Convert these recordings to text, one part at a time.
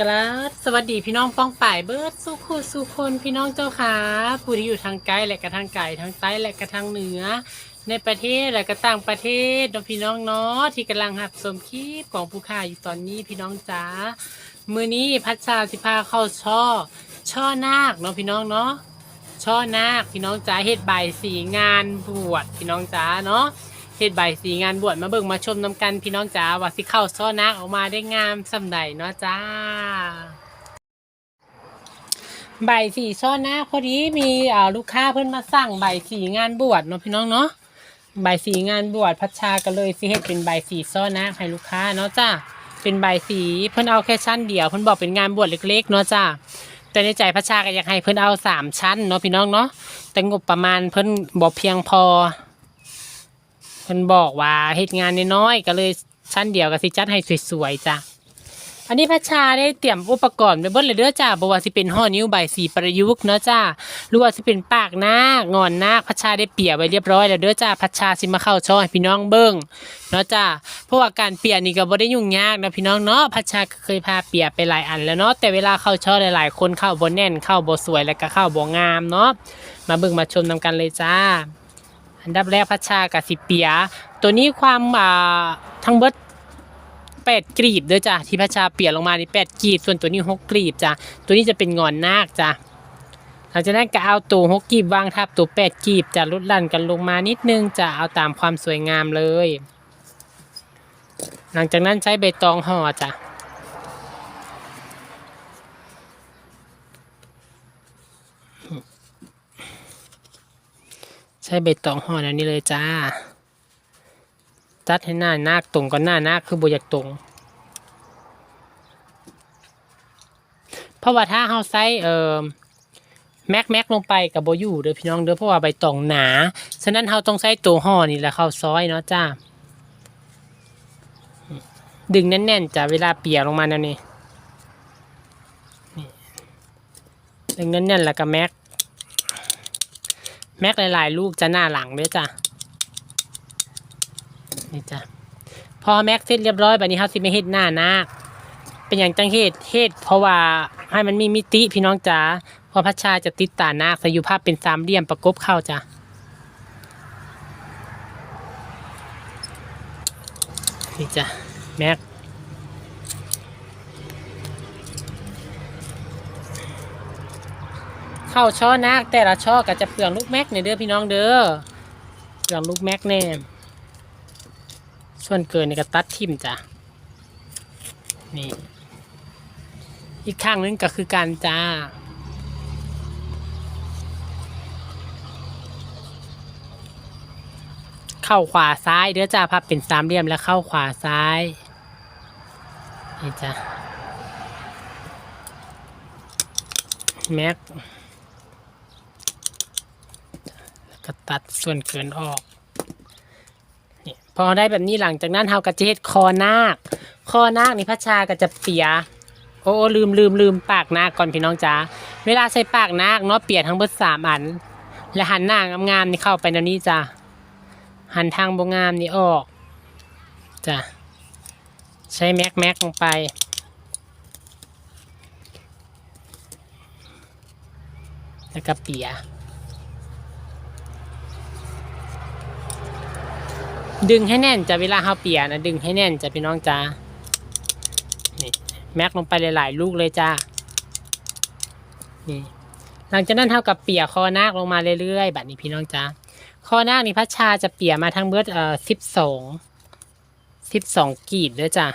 กราสวัสดีพี่น้องป้องป่ายเบิร์ดสุขุสุคนพี่น้องเจ้าขาผู้ที่อยู่ทางไกลและกระทางไก่ทางใต้และกระทางเหนือ ในประเทศและก็ต่างประเทศเนาะพี่น้องเนาะที่กำลังหับสมคลิปของผู้ข่าอยู่ตอนนี้พี่น้องจ๋ามือนี้พัชชาสิพาเข้าช่อ ช่อนาคเนาะพี่น้องเนาะช่อนาคพี่น้องจ๋าเฮ็ดใบสีงานบวชพี่น้องจ๋าเนาะ เฮ็ดใบสีงานบวชมาเบิ่งมาชมน้ำกันพี่น้องจ๋าว่าสิเข้าซ้อนักออกมาได้งามสำใดเนาะจ้า ใบสีซ้อนักพอดีมีอ่าลูกค้าเพิ่นมาสั่งใบสีงานบวชเนาะพี่น้องเนาะใบสีงานบวชพัชชาก็เลยสิเฮ็ดเป็นใบสีซ้อนักให้ลูกค้าเนาะจ้าเป็นใบสีเพิ่นเอาแค่ชั้นเดียวเพิ่นบอกเป็นงานบวชเล็กๆเนาะจ้าแต่ในใจพัชชาก็อยากให้เพิ่นเอาสามชั้นเนาะพี่น้องเนาะแต่งบประมาณเพิ่นบ่เพียงพอ พิ่นบอกว่าเฮ็ดงานน้อยๆก็เลยชั้นเดียวก็สิจัดให้สวยๆจ้ะอันนี้พัชชาได้เตรียมอุปกรณ์ไปเบิดเลยเด้อจ้าบ่ว่าสิเป็นห่อนิ้วใบสีประยุกต์เนาะจ้าหรือว่าสิเป็นปากนางอนนาพัชชาได้เปียไว้เรียบร้อยแล้วเด้อจ้าพัชชาสิมาเข้าช่อให้พี่น้องเบิ่งเนาะจ้าเพราะว่าการเปียนี่ก็บ่ได้ยุ่งยากนะพี่น้องเนาะพัชชาเคยพาเปียไปหลายอันแล้วเนาะแต่เวลาเข้าช่อหลายๆ คนเข้าบ่แน่นเข้าบ่สวยแล้วก็เข้าบ่งามเนาะมาเบิ่งมาชมนำกันเลยจ้า อันดับแรกพัชชากับสิเปีย ตัวนี้ความอ่าทั้งเบิดแปดกรีบเด้อจ้ะที่พัชชาเปียลงมานี่แปดกรีบ ส่วนตัวนี้หกกรีบจ้ะตัวนี้จะเป็นงอนนาคจ้ะหลังจากนั้นก็เอาตัวหกกรีบวางทับตัวแปดกรีบจะลดลั่นกันลงมานิดนึงจะเอาตามความสวยงามเลย หลังจากนั้นใช้ใบตองห่อจ้ะ ช้ใบตองห่อแล้วนี่เลยจ้าจัดให้หน้านาคตรงกับหน้านาคคือบอยากตรง เพราะว่าถ้าเฮาใส่เอ่อแม็กแม็กลงไปกับโบอยู่เด้อพี่น้องเด้อเพราะว่าใบตองหนา ฉะนั้นเฮาต้องใช้ตัวห่อนี่แหละเข้าซอยเนาะจ้า ดึงแน่นๆจ้ะเวลาเปียกลงมาแล้วนี่นี่ดึงแน่นๆแล้วก็แม็ก แม็กหลายๆ ลูกจะหน้าหลังด้วยจ้ะนี่จ้ะพอแม็กเสร็จเรียบร้อยแบบนี้เขาสิไม่เฮ็ดหน้านาคเป็นอย่างจังเฮ็ดเฮ็ดเพราะว่าให้มันมีมิติพี่น้องจ๋าเพอพัชชาจะติดตานาคส่อยู่ภาพเป็นสามเหลี่ยมประกบเข้าจ้ะนี่จ้ะแม็ก เข้าช่อนาคแต่ละช่อก็จะเปลืองลูกแม็กในเด้อพี่น้องเด้อเปลืองลูกแม็กแน่ส่วนเกินนี่ก็ตัดทิมจ้ะนี่อีกข้างนึงก็คือการจ้าเข้าขวาซ้ายเด้อจ้าพับเป็นสามเหลี่ยมแล้วเข้าขวาซ้ายนี่จ้ะแม็ก ก็ ตัดส่วนเกินออกนี่พอได้แบบนี้หลังจากนั้นเฮาก็จะเฮ็ดคอนาค คอนาคนี่พระชาก็จะเปีย โอ้ลืมลืมลืมปากนาคก่อนพี่น้องจ๋าเวลาใส่ปากนาคเนาะเปียทั้งเบิดสามอัน และหันหน้างามๆนี่เข้าไปในนี้จ้ะหันทางบงามนี่ออกจ้ะใช้แม็กแม็กลงไปแล้วก็เปีย ดึงให้แน่นจะเวลาเฮาเปียนะดึงให้แน่นจะพี่น้องจ้านี่แม็กลงไปหลายๆลูกเลยจ้านี่หลังจากนั้นเท่ากับเปียคอนาคลงมาเรื่อยๆแบบนี้พี่น้องจ้าคอนาคนี่พัชชาจะเปียมาทั้งเบิดเอ่อสิบสองสิบสองกีบด้วยจ้า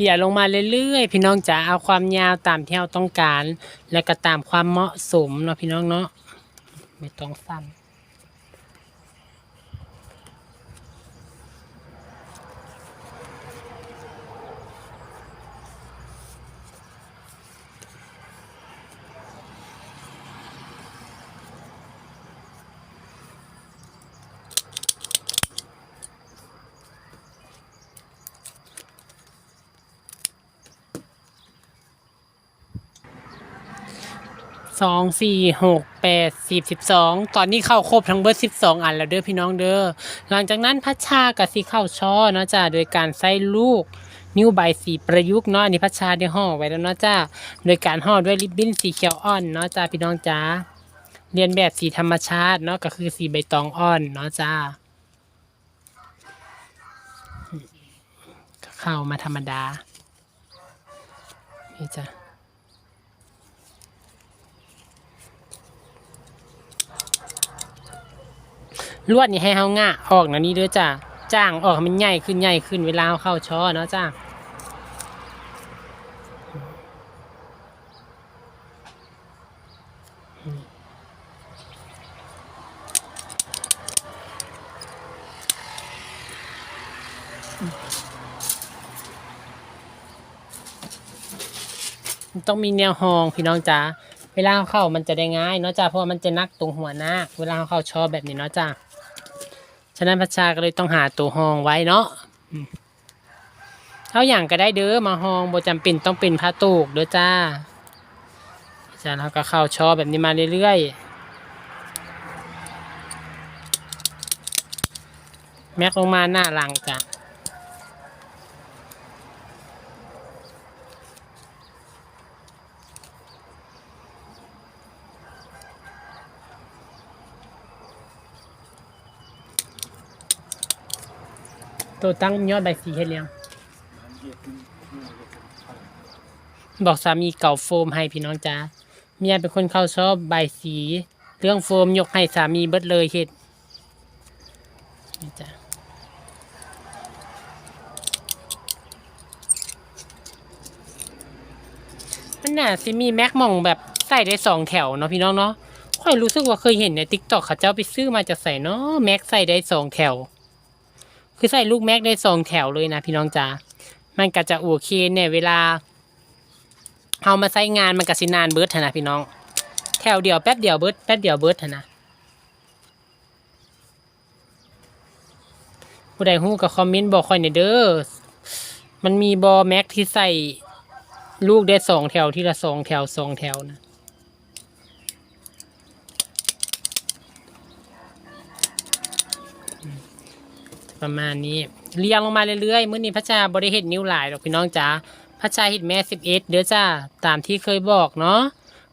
เปียลงมาเรื่อยๆ พี่น้องจ๋าเอาความยาวตามที่เราต้องการ และก็ตามความเหมาะสมเนาะพี่น้องเนาะไม่ต้องสั้น สองสี่หกแปดสิบสิบสองตอนนี้เข้าครบทั้งเบิดสิบสองอันแล้วเด้อพี่น้องเด้อหลังจากนั้นพัชชากับสีเข้าช่อเนาะจ้าโดยการใส่ลูกนิ้วใบสีประยุกต์เนาะอันนี้พัชชาได้ห่อไว้แล้วเนาะจ้าโดยการห่อด้วยริบบิ้นสีเขียวอ่อนเนาะจ้าพี่น้องจ้าเรียนแบบสีธรรมชาติเนาะก็คือสีใบตองอ่อนเนาะจ้าเข้ามาธรรมดานี่จ้า ลวดนี่ให้เฮาง่ะออกนะนี่เด้อจ้าจ้างออกมันใหญ่ขึ้นใหญ่ขึ้นเวลาเอาเข้าช้อเนาะจ้าต้องมีแนวหองพี่น้องจ้าเวลาเอาเข้ามันจะได้ง่ายเนาะจ้าเพราะมันจะนักตรงหัวหน้า เวลาเอาเข้าช้อแบบนี้เนาะจ้า ฉะนั้นพระชาก็เลยต้องหาตัวห้องไว้เนาะอืมเอาอย่างก็ได้เด้อมาห้องโบจำเป็นต้องเป็นผ้าตูกเด้อจ้าจ้าเราก็เข้าชอแบบนี้มาเรื่อยๆแม็กลงมาหน้าหลังจ้ะ ตัวตั้งยอดใบสีเฮ็ดเลี้ยง บอกสามีเก่าโฟมให้พี่น้องจ้าเมียเป็นคนเข้าชอบใบสี เรื่องโฟมยกให้สามีเบิดเลยเฮ็ดนี่จ้ะมันน่าสิมีแม็กมองแบบใส่ได้สองแถวเนาะพี่น้องเนาะค่อยรู้สึกว่าเคยเห็นในติ๊กต็อกเขาเจ้าไปซื้อมาจากใส่เนาะแม็กใส่ได้สองแถว คือใส่ลูกแม็กได้สองแถวเลยนะพี่น้องจ๋ามันก็จะโอเคเนี่ยเวลาเอามาใช้งานมันก็สินานเบิดหั้นนะพี่น้อง แถวเดียวแป๊บเดียวเบิร์ดแป๊บเดียวเบิดหั้นนะผู้ใดฮู้ก็คอมเมนต์บอกคอยหน่ยเด้อมันมีบอแม็กที่ใส่ลูกได้สองแถวที่ละสองแถวสองแถวนะ ประมาณนี้เรียงลงมาเรื่อยๆมื้อนี้พระชาบริเฮ็ดนิ้วหลายดอกพี่น้องจ๋าพระชาเฮ็ดแม่สิบเอ็ดเด้อจ้าตามที่เคยบอกเนาะ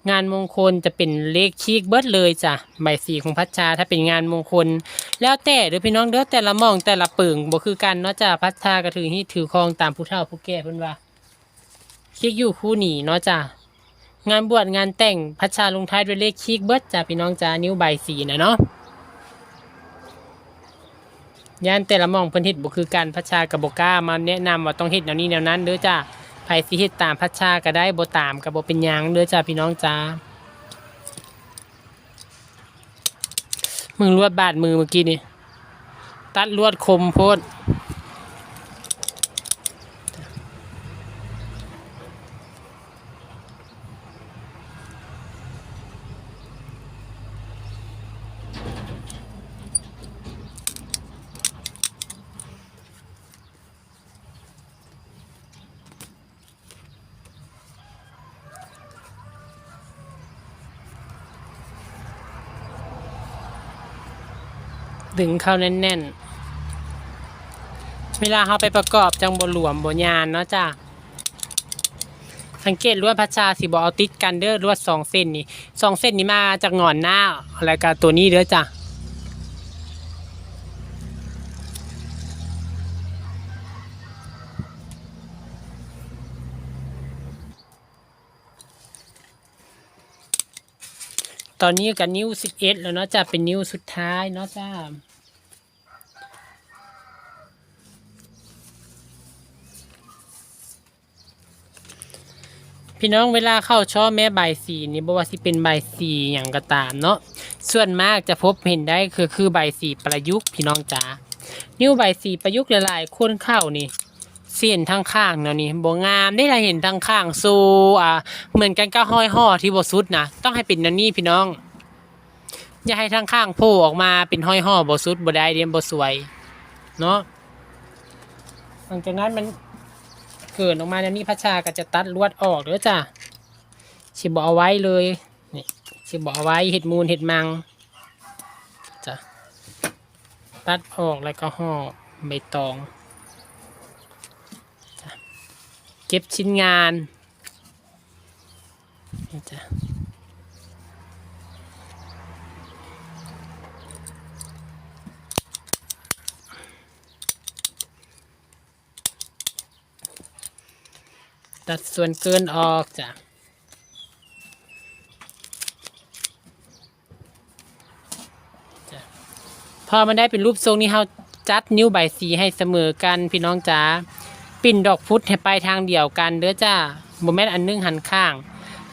งานมงคลจะเป็นเลขชีกเบิดเลยจ้ะใบสีของพัชชาถ้าเป็นงานมงคล แล้วแต่เด้อพี่น้องเด้อแต่ละมองแต่ละปึงบ่คือกันเนาะจ้าพัชชาก็ถือที่ถือครองตามผู้เฒ่าผู้แก่เพิ่นว่าชีกอยู่คู่หนีเนาะจ้างานบวชงานแต่งพัชชาลงท้ายด้วยเลขชีกเบิดจ้าพี่น้องจ้านิ้วใบสีนะเนาะ ย่านแต่ละมองเพิ่นเฮ็ดบ่คือกันพัชชากับบ่กล้ามาแนะนำว่าต้องเฮ็ดแนวนี้แนวนั้นเด้อจ้าไผสิเฮ็ดตามพัชชาก็ได้บ่ตามก็บ่เป็นหยังเด้อจ้าพี่น้องจ้ามึงลวดบาดมือเมื่อกี้นี่ตัดลวดคมโพด ดึงเข้าแน่นๆ เวลาเฮาไปประกอบจังบ่หลวมบ่ยานเนาะจ้าสังเกตลวดพัชชาสิบ่เอาติดกันเด้อลวดสองเส้นนี่สองเส้นนี้มาจากหงอนหน้าแล้วก็ตัวนี้เด้อจ้าตอนนี้กับนิ้วสิบเอ็ดแล้วเนาะจ้ะเป็นนิ้วสุดท้ายเนาะจ้า พี่น้องเวลาเข้าช่อแม่ใบสีนี่บ่ว่าสิเป็นใบสีอย่างก็ตามเนาะส่วนมากจะพบเห็นได้คือคือใบสีประยุกต์พี่น้องจ๋านิ้วใบสีประยุกต์หลายๆคนเข้านี่เส้นทางข้างเนาะนี่บ่งามได้ละเห็นทางข้างสูอ่าเหมือนกันก็ห้อยห่อที่บ่สุดนะต้องให้เป็นนันนี่พี่น้อง อย่าให้ทางข้างโผล่ออกมาเป็นห้อยห่อบ่สุดบ่ได้เดียมบ่สวย เนาะหลังจากนั้นมัน เกิดออกมาแล้วนี่พระชาก็จะตัดลวดออกเด้อจ้ะชิบเอาไว้เลยนี่ชิบเอาไว้เห็ดมูลเห็ดมังจ้ะตัดออกแล้วก็ห่อใบตองเก็บชิ้นงานจ้ะ ตัดส่วนเกินออกจ้ะพอมันได้เป็นรูปทรงนี้เราจัดนิ้วใบสีให้เสมอกันพี่น้องจ๋าปิ่นดอกพุธให้ไปทางเดียวกันเด้อจ้าบ่แม่นอันหนึงหันข้าง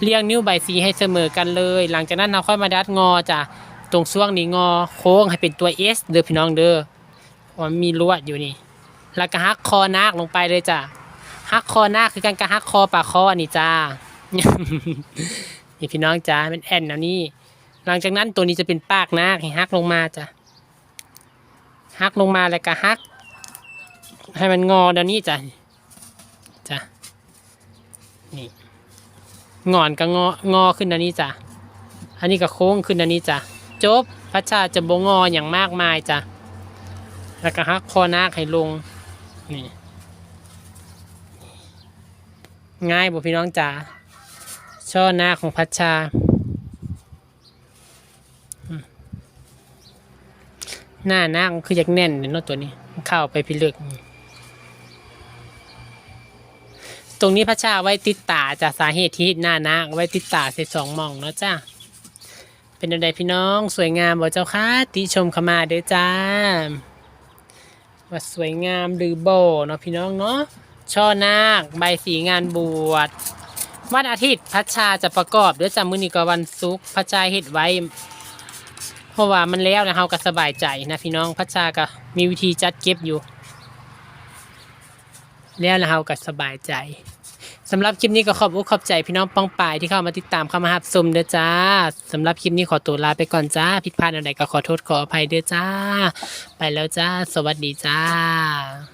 เรียงนิ้วใบสีให้เสมอกันเลย หลังจากนั้นเราค่อยมาดัดงอจ้ะตรงช่วงนี้งอโค้งให้เป็นตัว S เด้อพี่น้องเด้อมันมีลวดอยู่นี่แล้วก็ฮักคอนาคลงไปเลยจ้ะ ฮักคอหน้าคือการกระฮักคอปากคออันนี้จ้า นี่พี่น้องจ้าเป็นแอนแล้วนี่ หลังจากนั้นตัวนี้จะเป็นปากหน้าให้ฮักลงมาจ้ะฮักลงมาแล้วก็ฮัก ให้มันงอเดี๋ยวนี้จ้ะจ้ะนี่งอนก็งองอขึ้นเดี๋ยวนี้จ้ะอันนี้ก็โค้งขึ้นเดี๋ยวนี้จ้ะจบพระชาจะบงออย่างมากมายจ้ะแล้วก็ฮักคอหน้าให้ลงนี่ ง่ายบ่พี่น้องจ๋าช่อหน้าของพัชชา หน้าหน้าคืออยากแน่นเนี่ยนาะตัวนี้เข้าไปพิลึกตรงนี้พระชาไว้ติดตาจากสาเหตุที่หน้านาไว้ติดตาใส่สองมองเนาะจ้าเป็นอะไรพี่น้องสวยงามบ่เจ้าค่ะติชมเข้ามาเด้อจ้าว่าสวยงามหรือโบเนาะพี่น้องเนาะ ช่อนาค ใบสีงานบวช วันอาทิตย์พัชชาจะประกอบเด้อจ้ามื้อนี้ก็วันศุกร์พัชชาเฮ็ดไว้ เพราะว่ามันแล้วนะเฮาก็สบายใจนะพี่น้องพัชชาก็มีวิธีจัดเก็บอยู่ แล้วนะเฮาก็สบายใจสำหรับคลิปนี้ก็ขอบอกขอบใจพี่น้องป้องปายที่เข้ามาติดตามเข้ามารับชมเด้อจ้าสำหรับคลิปนี้ขอตัวลาไปก่อนจ้าผิดพลาดอะไรก็ขอโทษขออภัยเด้อจ้า ไปแล้วจ้า สวัสดีจ้า